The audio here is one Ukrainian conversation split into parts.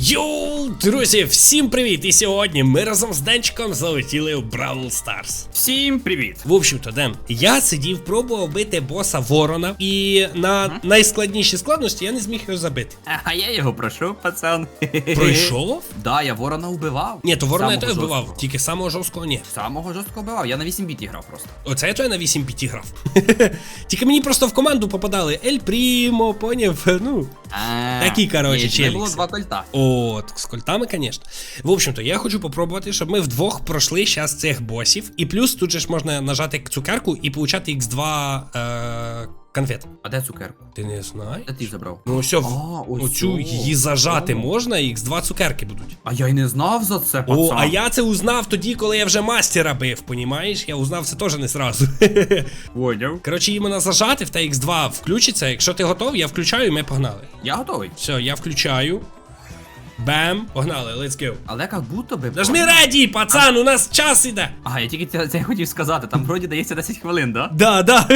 Йоу, друзі, всім привіт! І сьогодні ми разом з Денчиком залетіли в Бравл Старс. Всім привіт! В общем-то, Ден, я сидів, пробував бити боса Ворона, і на найскладнішій складності я не зміг його забити. А я його пройшов, пацан. Пройшов? Да, я ворона вбивав. Ні, то Ворона я Самого теж вбивав, тільки самого жорсткого ні. Самого жорсткого вбивав, я на 8 біт грав просто. Оце я той на 8 5 грав. Тільки мені просто в команду попадали Ель Прімо, поняв? Ну. А, Такі, коротше, ні, було два кольта. От, з кольтами, звісно. В общем-то, я хочу попробувати, щоб ми вдвох пройшли зараз цих босів. І плюс тут же ж можна нажати цукерку і получати X2 е- конфет. А де цукерку? Ти не знаєш? Де ти забрав? Ну все, А, ось оцю її зажати О. можна, і X2 цукерки будуть. А я й не знав за це, пацан. О, а я це узнав тоді, коли я вже мастера бив, понімаєш? Я узнав це теж не сразу. Поняв. Коротше, її можна зажати, в те X2 включиться. Якщо ти готовий, я включаю, і ми погнали. Я готовий. Все, я включаю. Бем, погнали, let's go. Але як будто би. Нажми реді, пацан, у нас час іде. Ага, я тільки це, це хотів сказати, там вроді дається 10 хвилин, да? Да, да.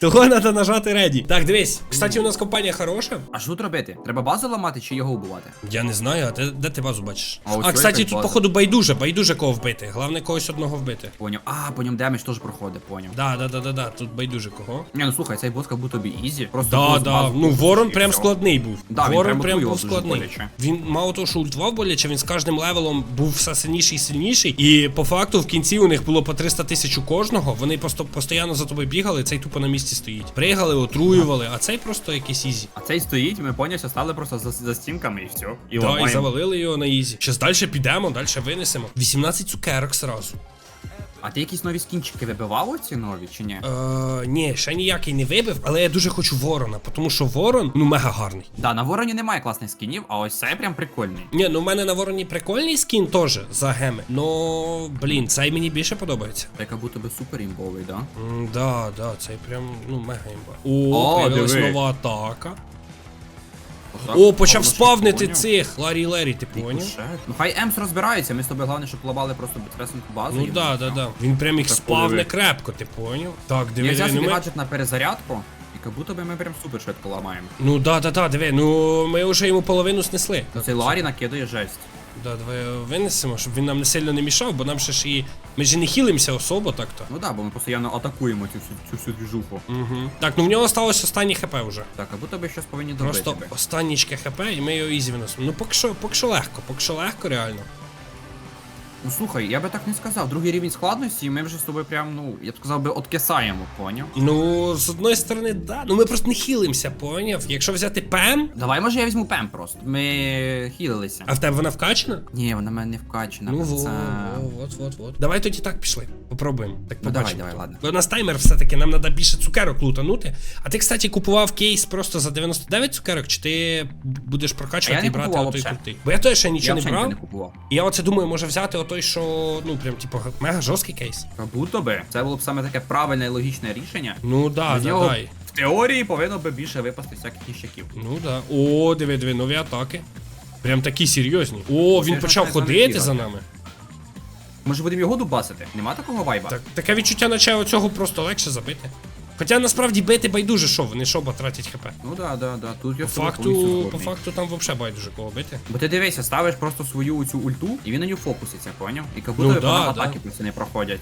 Того треба нажати реді. Так, дивись. Кстати, у нас компанія хороша. А що тут робити? Треба базу ламати чи його вбивати? Я не знаю, а де, де ти базу бачиш? А ось А, кстати, якась тут, база. походу, байдуже, байдуже кого вбити. Головне когось одного вбити. Поняв. А, по ньому демедж теж проходить, поняв. Да, да, да, да, да. Тут байдуже кого. Ні, ну слухай, цей бос як будто бі ізі. Просто Да, да. базу Ну, ворон і прям всьо. складний був. Да, він ворон прям був складний. Він мало того, що ультував боляче, він з кожним левелом був все сильніший і сильніший. І по факту в кінці у них було по 300 тисяч у кожного. Вони просто постійно за тобою бігали, цей тупо на місці стоїть. Пригали, отруювали, а цей просто якийсь ізі. А цей стоїть, ми понявся, стали просто за, за стінками і все. І Да, і завалили його на ізі. Щас далі підемо, далі винесемо. 18 цукерок сразу. А ти якісь нові скінчики вибивав оці нові чи ні? Е, ні, ще ніякий не вибив, але я дуже хочу ворона, тому що ворон ну мега гарний. Да, на вороні немає класних скінів, а ось цей прям прикольний. Ні, ну в мене на вороні прикольний скін теж за геми. Ну, блін, цей мені більше подобається. Та Як будто би супер імбовий, да? М, да, да, цей прям, ну, мега імба. О, О, появилась диви. нова атака. Отак, О, почав спавнити поняв. цих Ларі Лері, ти поняв? Рикошет. Ну хай Емс розбирається, ми з тобою головне, щоб лобали просто безпечненьку базу. Ну і да, да, да. Він прям їх Так, спавне крепко, ти поняв? Так, Я диви, взяв диви, ну собі ми... гаджет на перезарядку, і як будто би ми прям супер швидко ламаємо. Ну да, да, да, диви, ну ми вже йому половину снесли. Ну цей Ларі накидає жесть. Да, давай його винесемо, щоб він нам не сильно не мішав, бо нам ще ж і. Ми ж і не хілимося особо так-то. Ну да, бо ми постійно атакуємо цю всю цю всю двіжуху. Угу. Так, ну в нього осталось останнє хп вже. Так, а тебе щось повинні добити. Просто останнічке хп, і ми його ізі виносимо. Ну поки що, поки що легко, поки що легко, реально. Ну слухай, я би так не сказав. Другий рівень складності, і ми вже з тобою прям, ну, я б сказав би, откисаємо, поняв? Ну, з одної сторони, да. Ну ми просто не хілимося, поняв? Якщо взяти ПЕМ, Давай, може, я візьму пем просто. Ми хілилися. а в тебе вона вкачана? Ні, вона в мене не вкачана. Ну во, во, от, от, от. Давай тоді так пішли. Попробуємо. Так Ну, побачимо. давай, ладно. У нас таймер все-таки, нам треба більше цукерок лутанути. А ти, кстати, купував кейс просто за 99 цукерок, чи ти будеш прокачувати я і брати отой крутий? Бо я теж ще Я нічого не брав. не купував. І я оце думаю, може взяти отой, що, ну, прям, типу, мега жорсткий кейс. Как будто би. Це було б саме таке правильне і логічне рішення. Ну да, да, нього дай. в теорії повинно би більше випасти всяких ніщаків. Ну да. О, диви, диви, нові атаки. Прям такі серйозні. О, він почав ходити за нами. Може будемо його дубасити? Нема такого вайба? Так, таке відчуття, наче оцього просто легше забити. Хоча насправді бити байдуже що, вони що, бо тратять хп. Ну да, да, да. Тут я По факту, по факту там взагалі байдуже кого бити. Бо ти дивися, ставиш просто свою цю ульту, і він на нього фокуситься, поняв? І як будто Ну да, вона да. атаки просто не проходять.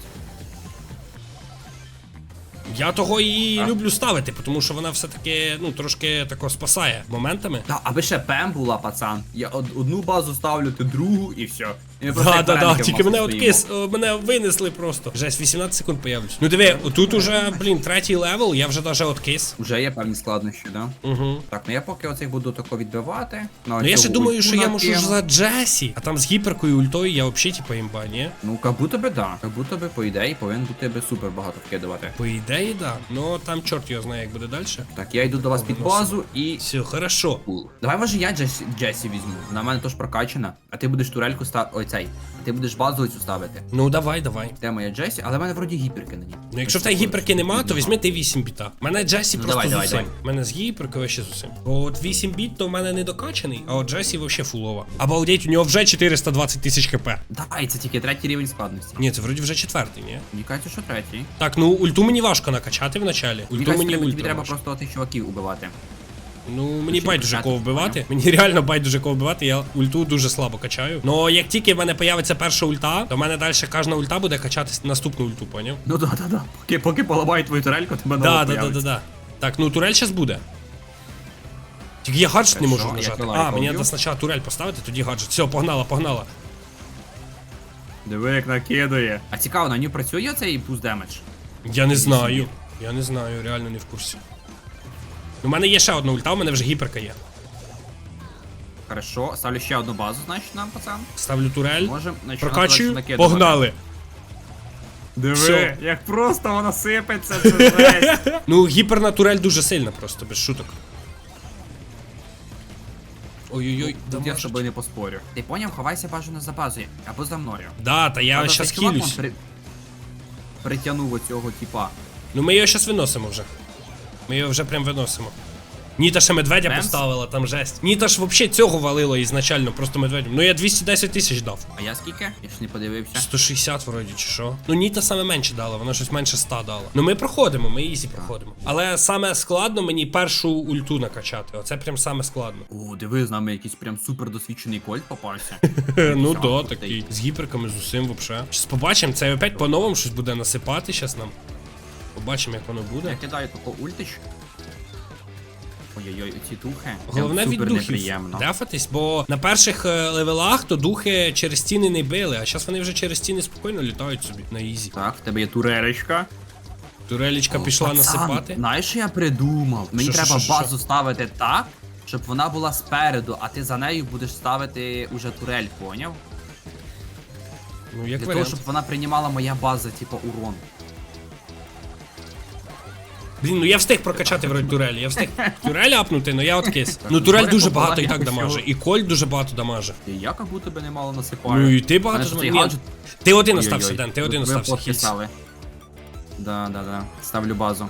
Я того і А? люблю ставити, тому що вона все-таки ну, трошки тако спасає моментами. Та, аби ще пем була, пацан. Я одну базу ставлю, ти другу і все. Да, да, да, тільки мене откис, мене винесли просто. З 18 секунд появлюсь. Ну диви, тут уже, блін, третій левел, я вже даже откис. Уже є певні складнощі, да? Угу. Так, ну я поки оцих буду тако відбивати. Ну я ще думаю, що я можу за Джесі, а там з гіперкою ультою я взагалі типа імба, ні? Ну, как будто би да. Как будто би, по ідеї, повинен бути би супер багато вкидувати. По ідеї, да. Ну там чорт його знає, як буде далі. Так, я йду до вас під базу і. Все, хорошо. Давай, може, я Джесі, візьму. В мене теж прокачана. А ти будеш турельку ставити. Цей. Ти будеш базу цю ставити. Ну давай, давай. Де моя Джесі, але в мене вроді гіперки на ній. Ну якщо в тебе гіперки нема, то візьми ти 8 біта. У мене Джесі Ну, просто давай, з давай, усім. давай. У мене з гіперкою ще з усім. Бо от 8 біт, то в мене не докачаний, а от Джесі вообще фулова. Обалдеть, у нього вже 420 тисяч хп. Дай, це тільки третій рівень складності. Ні, це вроді вже четвертий, ні? Мені кажеться, що третій. Так, ну ульту мені важко накачати вначалі. Мені Ульту кажеться, мені тобі, тобі ульту треба важко. просто тих чуваків убивати. Ну, мені байдуже кого вбивати. Мені реально байдуже кого вбивати, я ульту дуже слабо качаю. Ну як тільки в мене появиться перша ульта, то в мене далі кожна ульта буде качатись наступну ульту, поняв? Ну да, да, да. Поки, поки поламають твою турельку, тебе Да, нова да, да, да, да. Так, ну турель зараз буде. Тільки я гаджет не можу нажати. А, мені треба спочатку турель поставити, тоді гаджет. Все, погнала, погнала. Диви, як накидує. А цікаво, на ній працює цей пуст демедж? Я не знаю. Я не знаю, реально не в курсі. У мене є ще одна ульта, у мене вже гіперка є. Хорошо, ставлю ще одну базу, значить, нам, пацан. Ставлю турель. Можем Прокачую, накидувати. погнали. Диви, Всьо. як просто воно сипеться, це жесть. Ну, гіперна турель дуже сильна просто, без шуток. Ой-ой-ой, Тут я з дамажить. тобою не поспорю. Ти поняв, ховайся бажано за базою, або за мною. Да, та я Правда, щас цей чувак, при- Притягнув оцього типа. Ну ми його щас виносимо вже. Ми його вже прям виносимо. Ніта ще медведя Бемс? поставила, там жесть. Ніта ж вообще цього валило ізначально, просто медведем. Ну я 210 тисяч дав. А я скільки? Я ж не подивився. 160 вроді чи що. Ну Ніта саме менше дала, вона щось менше 100 дала. Ну ми проходимо, ми ізі проходимо. Але саме складно мені першу ульту накачати. Оце прям саме складно. О, диви, з нами якийсь прям супер досвідчений кольт попався. ну да, такий. З гіперками, з усім вообще. Щас побачимо, це опять по-новому щось буде насипати щас нам. Побачимо, як воно буде. Я кидаю таку ультич. Ой-ой-ой, ці духи. Головне від духів дефатись, бо на перших е, левелах то духи через стіни не били, а зараз вони вже через стіни спокійно літають собі на ізі. Так, в тебе є турелечка. Турелічка О, пішла пацан, насипати. Знаєш, що я придумав? Мені що, треба що, що? базу ставити так, щоб вона була спереду, а ти за нею будеш ставити уже турель, поняв? Ну, як Для того, щоб вона приймала моя база, типу, урон. Блін, ну я встиг прокачати вроді турель. Я встиг турель апнути, ну я откис. Ну турель дуже багато і так дамаже. І коль дуже багато дамаже. І я як будто би немало насипаю. Ну і ти багато гаджет- Ти один остався, Ден, ти один остався. Підписали. Да, да, да. Ставлю базу.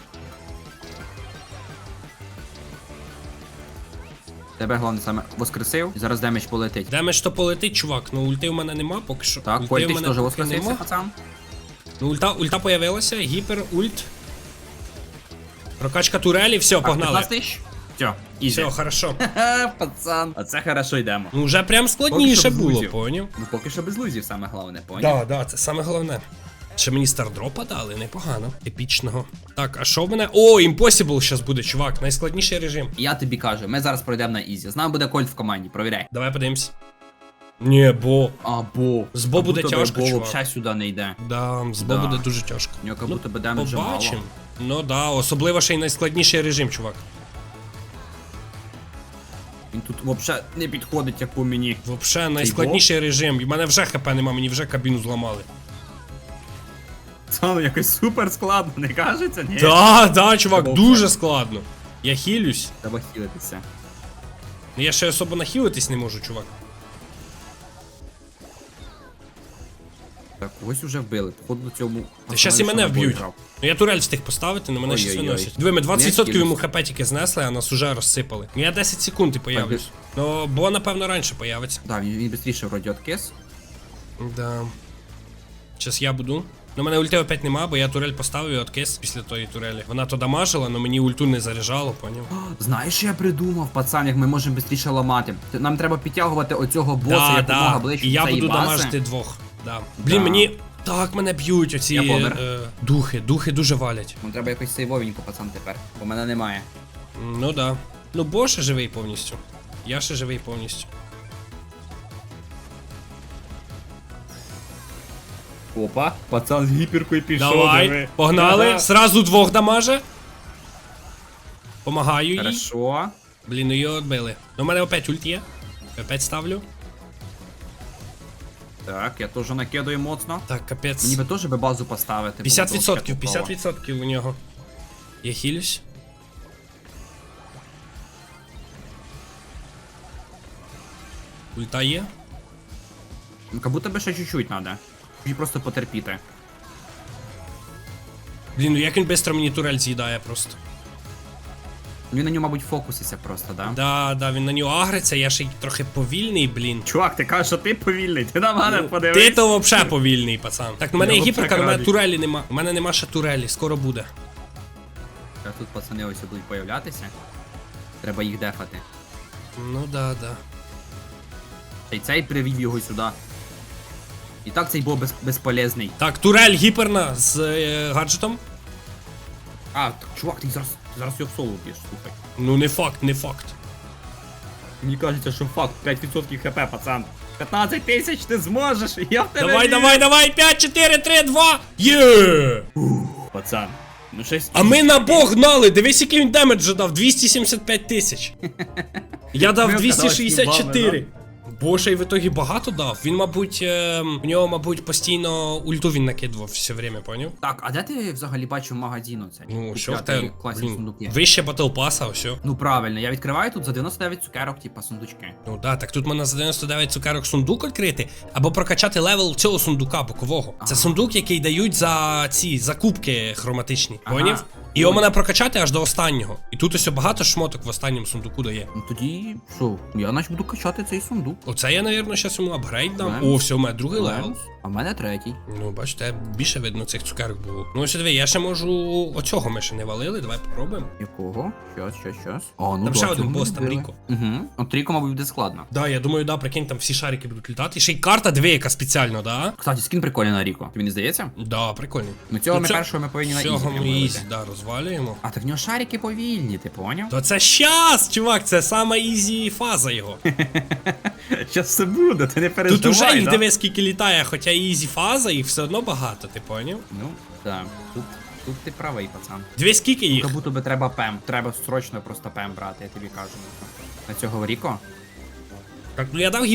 Тебе головне саме воскресив, і зараз демедж полетить. Демедж то полетить, чувак. Ну ульти в мене нема поки що. Так, Ульти в Кольтич мене теж воскресився, пацан. Ну ульта, ульта появилася, гіпер, ульт. Прокачка турелі, все, Так, погнали. 15 тисяч? Все, ізі. Все, хорошо. Ха-ха, пацан. А це хорошо йдемо. Ну вже прям складніше Поки що було, поняв? Ну поки що без лузів саме головне, поняв? Да, да, це саме головне. Ще мені стардропа дали, непогано. Епічного. Так, а що в мене? О, Impossible зараз буде, чувак. Найскладніший режим. Я тобі кажу, ми зараз пройдемо на ізі. З нами буде кольт в команді, провіряй. Давай подивимось. Ні, бо. А, бо. З Бо буде тяжко, Бо чувак. взагалі сюди не йде. Да, з Бо Да. буде дуже тяжко. У нього як будто би демеджа мало. Побачим. Ну да, особливо ще й найскладніший режим, чувак. Він тут взагалі не підходить, як по мені. Вообще найскладніший режим. В мене вже хп нема, мені вже кабіну зламали. Це ну якось супер складно, не кажеться? Ні. Да, да, чувак, Бо дуже складно. Я хілюсь. Треба хілитися. Ну, Я ще особо нахилитись не можу, чувак. Так, ось уже вбили. Походу до цьому. Та щас і мене вб'ють. Ну я турель встиг поставити, але мене Ой-ой-ой. виносять. Диви, ми 20% йому хп тільки знесли, а нас уже розсипали. Ну, Я 10 секунд і появлюсь. Ну, бо напевно раніше появиться. Да, він, швидше вроді откис. Да. Щас я буду. Ну, мене ульти опять нема, бо я турель поставив і откис після тої турелі. Вона то дамажила, але мені ульту не заряджало, поняв? Знаєш, що я придумав, пацан, як ми можемо швидше ламати. Нам треба підтягувати оцього боса Да, якомога да. ближче І я буду дамажити двох. Да. Блін, Да. мені. Так, мене б'ють оці Я помер. е, духи, духи дуже валять. Нам треба якось сейвовенько, пацан, тепер, бо мене немає. Ну да. Ну, бо ще живий повністю. Я ще живий повністю. Опа, пацан з гіперкою пішов. Давай, погнали. Сразу двох дамаже. Помагаю їй. Хорошо. Блін, ну її відбили. Ну, у мене опять ульт є. Опять ставлю. Так, я теж накидаю моцно. Так, капець. Мені би теж би базу поставити. 50%, 50% у нього. Я хілюсь. Ульта є. Ну, как будто би ще чуть-чуть надо. І просто потерпіти. Блін, ну як він швидко мені турель з'їдає просто. Він на нього, мабуть, фокуситься просто, да? Да, да, він на нього агриться, я ще й трохи повільний, блін. Чувак, ти кажеш, що ти повільний, ти на мене Ну, Ти то вообще повільний, пацан. Так, у мене є гіперка, у мене турелі нема. У мене нема ще турелі, скоро буде. Тут пацани ось будуть появлятися. Треба їх дефати. Ну да, да. Та й цей привів його сюди. І так цей був без, безполезний. Так, турель гіперна з е, гаджетом. А, так, чувак, ти зараз, зараз його в соло б'єш, слухай. Ну не факт, не факт. Мені кажеться, що факт, 5% хп, пацан. 15 тисяч ти зможеш, я в тебе Давай, вірю. давай, давай, 5, 4, 3, 2. Є! Пацан, ну щось... А ми на бог гнали, дивись, який він демеджу дав, 275 тисяч. Я дав 264. Боже, і в ітогі багато дав. Він, мабуть, е, в нього, мабуть, постійно ульту він накидував все время, поняв? Так, а де ти взагалі бачив магазин оцей? Ну, що в тебе? Блін. Вище батл паса, все. Ну правильно, я відкриваю тут за 99 цукерок, типа сундучки. Ну да, так тут можна за 99 цукерок сундук відкрити, або прокачати левел цього сундука бокового. Це сундук, який дають за ці закупки хроматичні. Ага. Поняв? І його можна прокачати аж до останнього. І тут ось багато шмоток в останньому сундуку дає. Ну тоді, що, я наче буду качати цей сундук. Оце я, навірно, зараз йому апгрейд дам. Лемс. О, все, у мене другий левел. А в мене третій. Ну, бачите, більше видно цих цукерок було. Ну, ось диви, я ще можу. Оцього ми ще не валили, давай попробуємо. Якого? Щас, щас, щас. А, ну Там да, ще один бос, там. Ріко. Угу. От Ріко, мабуть, буде складно. Да, я думаю, да, прикинь, там всі шарики будуть літати. І ще й карта диви, яка спеціально, да? Кстати, скін прикольний на Ріко. Тобі не здається? Да, прикольний. Ну цього Ну, ми першого ми повинні на Цього ми ізі, да, розвалюємо. А так в нього шарики повільні, ти поняв? То це щас, чувак, це сама ізі фаза його. Щас все буде, ти не переживай, Тут уже їх да? диви, скільки літає, хоча ізі фаза, їх все одно багато, ти поняв? Ну, так. Тут, тут ти правий, пацан. Дві скільки їх? Як будто би треба пем. Треба срочно просто пем брати, я тобі кажу. На цього Ріко. Так, ну я дав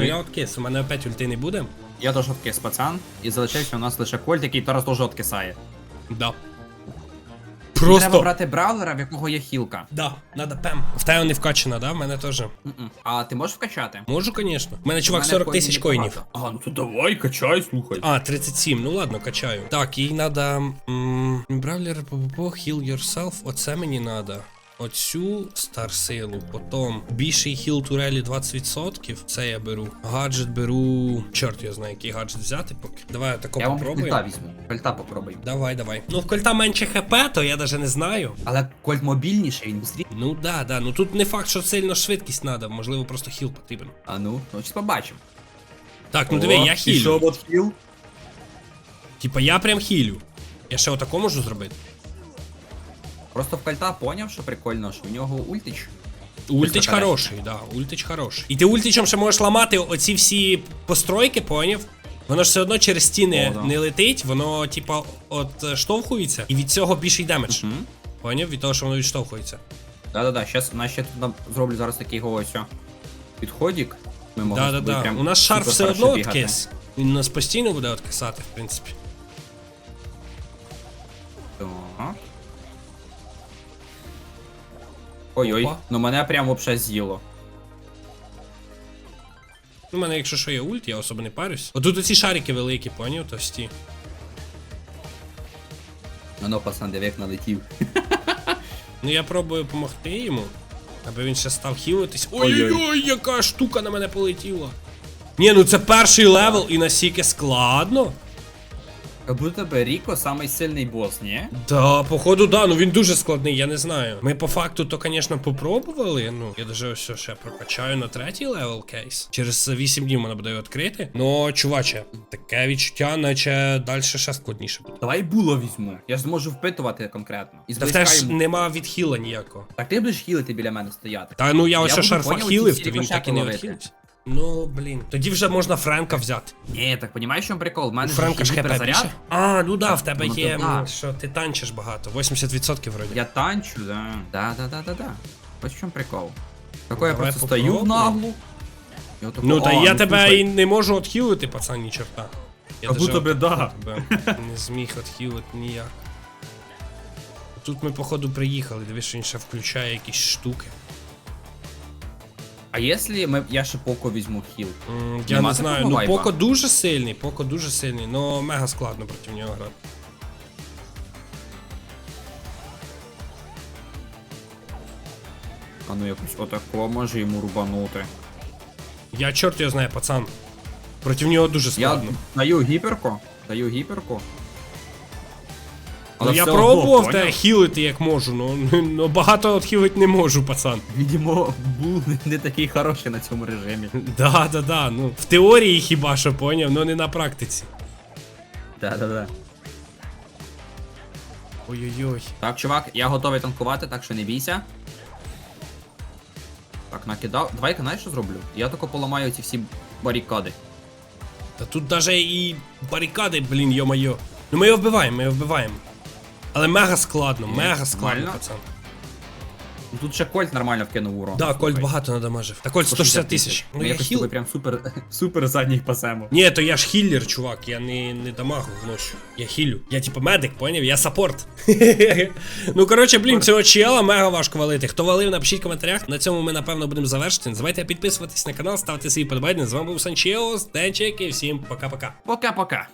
Ой. я откис, у мене опять ульти не буде. Я теж откис, пацан. І залишився у нас лише кольт, який зараз теж откисає. Да. Треба брати бравлера, в якого є хілка. Да, надо пем. В тебе не вкачана, да? В мене теж. М-м. А ти можеш вкачати? Можу, звісно. У мене чувак мене 40 тисяч коїнів. А, ну то давай, качай, слухай. А, 37, ну ладно, качаю. Так, їй надо. м, Бравлер ППП, heal yourself. Оце мені надо. Оцю стар силу, потім більший хіл турелі 20%. Це я беру. Гаджет беру. Чорт, я знаю, який гаджет взяти поки. Давай я тако Я попробую. кольта візьму. Кольта попробуй. Давай, давай. Ну в кольта менше хп, то я навіть не знаю. Але кольт мобільніший, він быстріше. Ну да, да. Ну тут не факт, що сильно швидкість надо, можливо, просто хіл потрібен. А ну, ну щось побачимо. Так, ну диви, я хілю. от хіл? Типа я прям хілю. Я ще отако можу зробити. Просто в кольта поняв, що прикольно, що в нього ультич. Ультич хороший, да, ультич хороший. І ти ультичем ще можеш ламати оці всі постройки, поняв? Воно ж все одно через стіни О, да. не летить, воно, типа, от штовхується, і від цього більший демедж. Угу. Поняв? Від того, що воно відштовхується. Да-да-да, щас, у нас ще тут зроблю зараз такий ось підходик. Ми можемо Да-да-да. У нас шар все одно откис. Він нас постійно буде откисати, в принципі. Ой-ой, Опа. ну мене прям вообще з'їло. У мене, якщо що є ульт, я особо не парюсь. Отут оці шарики великі, поняв, товсті. Ну ну, пацан, де век налетів. Ну я пробую допомогти йому, аби він ще став хілитись. Ой-ой. Ой-ой-ой, яка штука на мене полетіла. Ні, ну це перший левел і настільки складно. Як будто би Ріко самий сильний бос, ні? Да, походу, да, ну він дуже складний, я не знаю. Ми по факту то, звісно, попробували. Ну, я даже ось ще прокачаю на третій левел кейс. Через 8 днів мене буде його відкрити. Ну, чуваче, таке відчуття, наче далі ще складніше буде. Давай було візьму. Я ж зможу впитувати конкретно. І Та в зблизька тебе ж нема відхила ніякого. Так ти будеш хілити біля мене стояти. Та ну я ось Я ще шарфа хілив, то він так і не відхилився. Ну, блін. Тоді вже можна Френка взяти. Ні, так понімаєш, що прикол? В У мене Френка ж хп більше. А, ну да, в тебе Ну, є, да. м, що ти танчиш багато. 80% вроді. Я танчу, да. Да, да, да, да, да. Ось в чому прикол. Такой я просто стою в наглу. і отако, Ну та «А, я тебе слухай, і не можу відхилити, пацан, ні чорта. Я Как даже будто би от- да. тебе не зміг відхилити ніяк. Тут ми, походу, приїхали, дивись, що він ще включає якісь штуки. А якщо ми, я ще поко візьму хіл? М, Я Нема не знаю, такого ну вайба? Поко дуже сильний, Поко дуже сильний, но мега складно проти нього грати. А ну якось отако може йому рубанути. Я чорт його знаю, пацан. Проти нього дуже Я складно. даю гіперку, даю гіперку. Але ну я пробував те хілити як можу, ну, ну багато от хілити не можу, пацан. Відімо, був не- такий хороший на цьому режимі. Да, да, да. Ну в теорії хіба що поняв, ну не на практиці. Да-да-да. Ой-ой-ой. Так, чувак, я готовий танкувати, так що не бійся. Так, накидав. Давай-ка знаєш, що зроблю? Я тако поламаю ці всі барикади. Та тут даже і барикади, блін, йо-моє. Ну ми його вбиваємо, ми його вбиваємо. Але мега складно, мега складно, нормально. пацан. Ну, Тут ще кольт нормально вкинув урон. Да, Кольт багато надамажив. Та Кольт 160 тисяч. Ну, я якось хіл. прям супер, супер задніх пасемо. Ні, то я ж хіллер, чувак, я не, не дамагу вношу. Я хілю. Я типу медик, поняв? Я саппорт. ну коротше, блін, цього чела мега важко валити. Хто валив, напишіть в коментарях. На цьому ми напевно будемо завершити. Не забувайте підписуватись на канал, ставте свої подобайки. З вами був Санчео, Денчик і всім пока-пока. Пока-пока.